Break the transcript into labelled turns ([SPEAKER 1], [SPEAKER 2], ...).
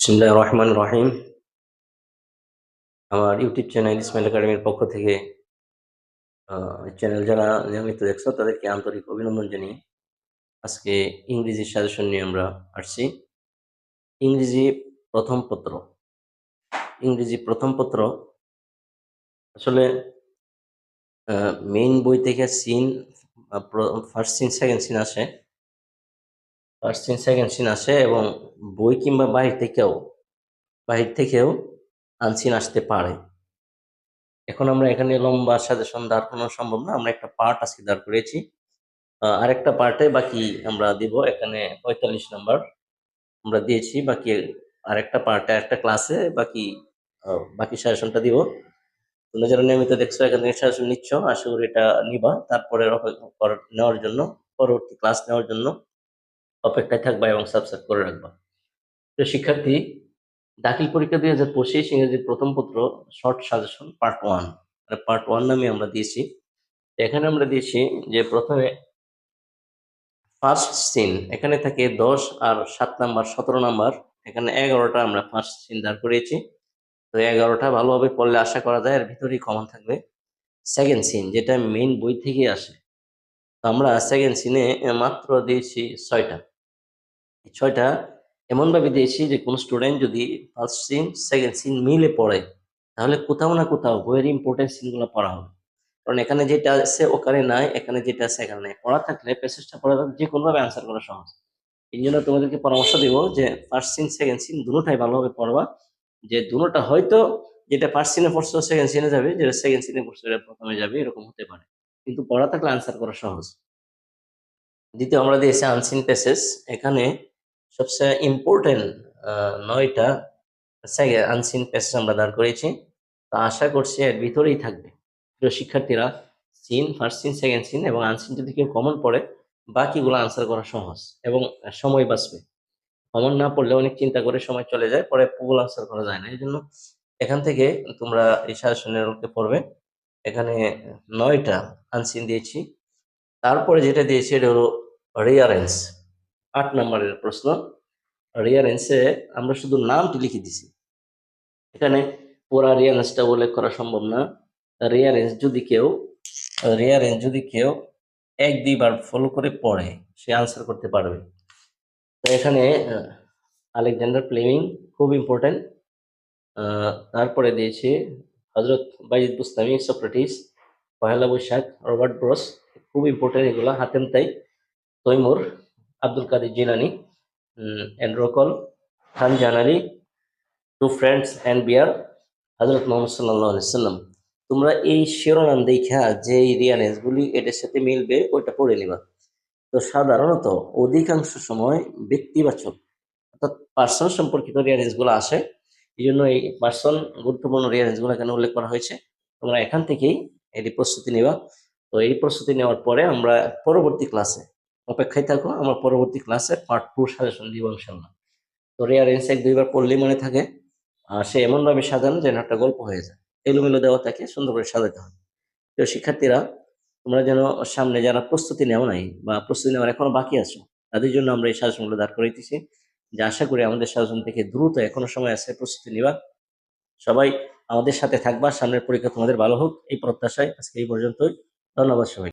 [SPEAKER 1] বিসমিল্লাহির রহমানির রহিম আমার ইউটিউব চ্যানেল ইসমাইল একাডেমির পক্ষ থেকে চ্যানেল যারা নিয়মিত দেখছ, তাদেরকে আন্তরিক অভিনন্দন জানিয়ে আজকে ইংরেজি সাজেশন নিয়ে আমরা আসছি। ইংরেজি প্রথম পত্র। ইংরেজি প্রথম পত্র আসলে মেইন বই থেকে seen first seen second seen আসে। ফার্স্ট সিন সেকেন্ড সিন আসে এবং বই কিংবা বাহির থেকেও বাহির থেকেও আনসিন আসতে পারে। এখন আমরা এখানে লম্বা সাজেশন দাঁড় করানো সম্ভব না, আমরা একটা পার্ট আজকে দাঁড় করেছি আরেকটা পার্টে বাকি আমরা দিব, এখানে পঁয়তাল্লিশ নাম্বার আমরা দিয়েছি, বাকি আরেকটা পার্টে একটা ক্লাসে বাকি বাকি সাজেশনটা দিব। তোমরা যারা নিয়মিত দেখছ, এখান থেকে সাজেশন নিচ্ছ, আশা করি এটা নিবা। তারপরে নেওয়ার জন্য, পরবর্তী ক্লাস নেওয়ার জন্য। অপেক্ষায় থাকবা এবং সাবস্ক্রাইব করে রাখবা। তো শিক্ষার্থী, দাখিল পরীক্ষা দুই হাজার পঁচিশ ইংরেজির প্রথম পত্র শর্ট সাজেশন পার্ট ওয়ান মানে পার্ট ওয়ান নামে আমরা দিয়েছি। এখানে আমরা দিয়েছি যে প্রথমে ফার্স্ট সিন এখানে থাকে দশ আর সাত নাম্বার, সতেরো নাম্বার, এখানে এগারোটা আমরা ফার্স্ট সিন দাঁড় করিয়েছি। তো এগারোটা ভালোভাবে পড়লে আশা করা যায়, এর ভিতরেই কমন থাকবে। সেকেন্ড সিন যেটা মেইন বই থেকে আসে। তো আমরা সেকেন্ড সিনে মাত্র দিয়েছি ছয়টা। ছয়টা এমনভাবে দিয়েছি যে কোনো স্টুডেন্ট যদি ফার্স্ট সিন সেকেন্ড সিন মিলে পড়ে, তাহলে কোথাও না কোথাও বইয়ের ইম্পর্টেন্ট সিনগুলো পড়া হবে। কারণ এখানে যেটা আছে ওখানে নাই, এখানে যেটা আছে এখানে নাই। পড়া থাকলে প্যাসেজটা পড়া যে কোনোভাবে আনসার করা সহজ। এই জন্য তোমাদেরকে পরামর্শ দিব যে ফার্স্ট সিন সেকেন্ড সিন দুটোটাই ভালোভাবে পড়বা। যে দুটোটা হয়তো যেটা ফার্স্ট সিনে পড়ছো সেকেন্ড সিনে যাবে, যেটা সেকেন্ড সিনে পড়ছো, এটা প্রথমে যাবে, এরকম হতে পারে। কিন্তু পড়া থাকলে আনসার করা সহজ। দ্বিতীয় আমরা দিয়েছি আনসিন প্যাসেজ এখানে সবচেয়ে ইম্পর্টেন্ট নয়টা আনসিন প্যাসেজ আমরা দাঁড় করেছি তা আশা করছি এর ভিতরেই থাকবে। প্রিয় শিক্ষার্থীরা seen first seen second seen এবং আনসিন যদি কেউ কমন পড়ে, বাকিগুলো আনসার করা সহজ এবং সময় বাঁচবে। কমন না পড়লে অনেক চিন্তা করে সময় চলে যায়, পরে পুগুল আনসার করা যায় না। এই জন্য এখান থেকে তোমরা এই মধ্যে পড়বে। এখানে নয়টা আনসিন দিয়েছি। তারপরে যেটা দিয়েছি, এটা হলো রিয়ারেন্স আট নম্বরের প্রশ্ন। রিয়ারেন্সে আমরা শুধু নামটি লিখে দিছি। এখানে পুরা রিয়ারেন্সটা উল্লেখ করা সম্ভব না। রিয়ারেন্স যদি কেউ রিয়ারেন্স যদি কেউ এক, দুইবার ফলো করে পড়ে, সে আনসার করতে পারবে। তো এখানে আলেকজান্ডার প্লেমিং খুব ইম্পর্টেন্ট তারপরে দিয়েছি হজরত Bayazid Bustami Socrates Pohela Boishakh, Robert Bruce, খুব ইম্পর্টেন্ট এগুলো, Hatim Tai, Timur. Abdul Qadir Jilani Androcles খান জানারি টু ফ্রেন্ডস অ্যান্ড বিয়ার হজরত মোহাম্মদ সাল্লাহ সাল্লাম তোমরা এই শিরোনাম দেখা যে রিয়ারেন্সগুলি এটার সাথে মিলবে, ওইটা পড়ে নিবা। তো সাধারণত অধিকাংশ সময় ব্যক্তিবাচক, অর্থাৎ পার্সন সম্পর্কিত রিয়ারেন্সগুলো আসে। এই জন্য এই পার্সন গুরুত্বপূর্ণ রিয়ারেন্সগুলো এখানে উল্লেখ করা হয়েছে। তোমরা এখান থেকেই এটি প্রস্তুতি নেবা। তো এই প্রস্তুতি নেওয়ার পরে আমরা পরবর্তী ক্লাসে অপেক্ষায় থাকো, আমার পরবর্তী ক্লাসে পার্ট টু সাজেশন দিব ইনশাল্লাহ তো রিয়ারেন্স এক দুইবার পড়লেই মনে থাকে, আর সে এমনভাবে সাজানো যেন একটা গল্প হয়ে যায়। এলোমেলো দেওয়া থাকে, সুন্দর করে সাজাতে হবে তো শিক্ষার্থীরা, তোমরা যেন সামনে যারা প্রস্তুতি নেও নাই বা প্রস্তুতি নেওয়ার এখনও বাকি আছো, তাদের জন্য আমরা এই সাজেশনগুলো দাঁড় করে করাইতেছি যে আশা করি আমাদের সাজেশন থেকে দ্রুত এখনও সময় আছে প্রস্তুতি নিবা সবাই আমাদের সাথে থাকবা, সামনের পরীক্ষা তোমাদের ভালো হোক, এই প্রত্যাশায় আজকে এই পর্যন্তই। ধন্যবাদ সবাই